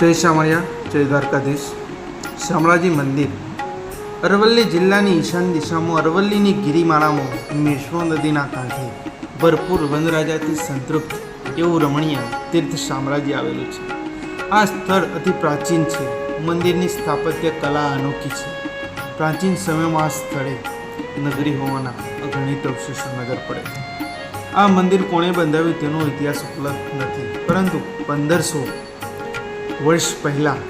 જય શામળિયા જય દ્વારકાધીશ. શામળાજી મંદિર. અરવલ્લી જિલ્લાની ઈશાન દિશામાં અરવલ્લીની ગિરિમાળામાં મેશ્વો નદીના કાંઠે ભરપૂર વનરાજાથી સંતૃપ્ત એવું રમણીય તીર્થ શામળાજી આવેલું છે. આ સ્થળ અતિ પ્રાચીન છે. મંદિરની સ્થાપત્ય કલા અનોખી છે. પ્રાચીન સમયમાં આ સ્થળે નગરી હોવાના અગણિત અવશેષો નજર પડે. છે આ મંદિર કોણે બંધાવ્યું તેનો ઇતિહાસ ઉપલબ્ધ નથી. પરંતુ પંદરસો વર્ષ પહેલાં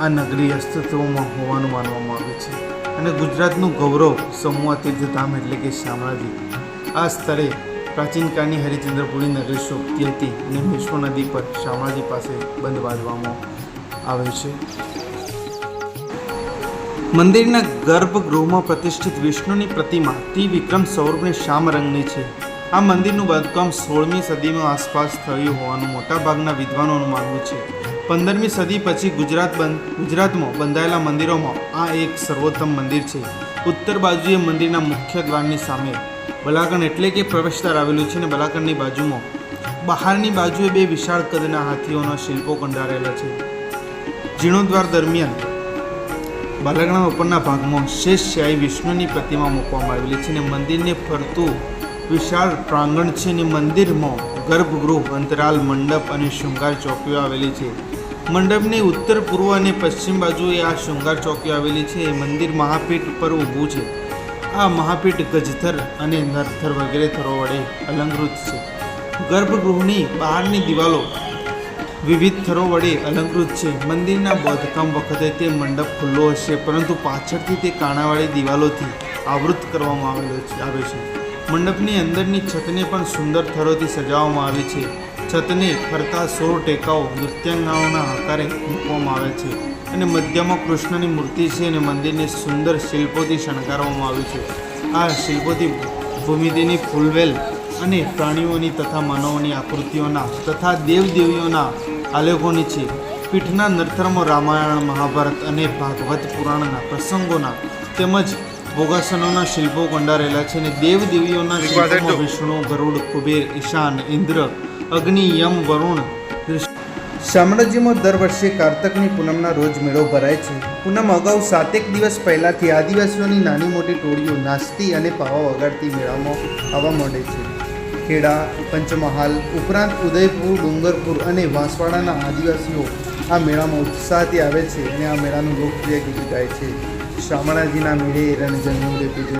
આ નગરી અસ્તિત્વમાં હોવાનું માનવામાં આવે છે અને ગુજરાતનું ગૌરવ સમૂહ તીર્થધામ એટલે કે શામળાજી આ સ્થળે પ્રાચીન કાળની હરિચંદ્રપુરી નગરી શોભતી હતી અને વિશ્વ નદી પર શામળાજી પાસે બંધ બાંધવામાં આવે છે. મંદિરના ગર્ભગૃહમાં પ્રતિષ્ઠિત વિષ્ણુની પ્રતિમા ત્રિવિક્રમ સ્વરૂપની શ્યામ રંગની છે. આ મંદિરનું બાંધકામ સોળમી સદીમાં આસપાસ થયું હોવાનું મોટાભાગના વિદ્વાનોનું માનવું છે. પંદરમી સદી પછી ગુજરાત બંધ, ગુજરાતમાં બંધાયેલા મંદિરોમાં આ એક સર્વોત્તમ મંદિર છે. ઉત્તર બાજુએ મંદિરના મુખ્ય દ્વારની સામે. બલાકણ એટલે કે પ્રવેશદ્વાર આવેલું છે અને બલાકણની બાજુમાં. બહારની બાજુએ બે વિશાળ કદના હાથીઓના શિલ્પો કંડારેલા છે. જીર્ણોદ્વાર દરમિયાન બાલાગણા ઉપરના ભાગમાં શેષ શાહી વિષ્ણુની પ્રતિમા મૂકવામાં આવેલી છે અને મંદિરને ફરતું વિશાળ પ્રાંગણ છે અને મંદિરમાં ગર્ભગૃહ, અંતરાલ, મંડપ અને શૃંગાર ચોકીઓ આવેલી છે. મંડપની ઉત્તર પૂર્વ અને પશ્ચિમ બાજુએ આ શૃંગાર ચોકીઓ આવેલી છે. મંદિર મહાપીઠ પર ઊભું છે. આ મહાપીઠ ગજથર અને નરથર વગેરે થરો વડે અલંકૃત છે. ગર્ભગૃહની બહારની દિવાલો વિવિધ થરો વડે અલંકૃત છે. મંદિરના બાંધકામ વખતે તે મંડપ ખુલ્લો હશે, પરંતુ પાછળથી તે કાણાવાળી દિવાલોથી આવૃત કરવામાં આવેલો છે, આવે છે. મંડપની અંદરની છતને પણ સુંદર થરોથી સજાવવામાં આવી છે. છતને ફરતા સોળ ટેકાઓ નૃત્યાંગનાઓના આકારે મૂકવામાં આવે છે અને મધ્યમાં કૃષ્ણની મૂર્તિ છે અને મંદિરને સુંદર શિલ્પોથી શણગારવામાં આવ્યું છે. આ શિલ્પોથી ભૂમિતિની ફૂલવેલ અને પ્રાણીઓની તથા માનવોની આકૃતિઓના તથા દેવદેવીઓના આલેખોની છે. પીઠના નર્થરમાં રામાયણ, મહાભારત અને ભાગવત પુરાણના પ્રસંગોના તેમજ ભોગાસનોના શિલ્પો કંડારેલા છે અને દેવદેવીઓના શિલ્પોમાં વિષ્ણુ ગરુડ કુબેર ઈશાન ઇન્દ્ર અગ્નિ યમ વરુણ શામળાજીમાં દર વર્ષે કારતકની પૂનમના રોજ મેળો ભરાય છે. પૂનમ અગાઉ સાતેક દિવસ પહેલાંથી આદિવાસીઓની નાની મોટી ટોળીઓ નાસ્તી અને પાવા વગાડતી મેળામાં આવવા માંડે છે. ખેડા પંચમહાલ ઉપરાંત ઉદયપુર ડુંગરપુર અને વાંસવાડાના આદિવાસીઓ આ મેળામાં ઉત્સાહથી આવે છે અને આ મેળાનું લોકપ્રિય ગીત ગાય છે. श्रमणाजी ना मिळे रणजन्मूरे तुझे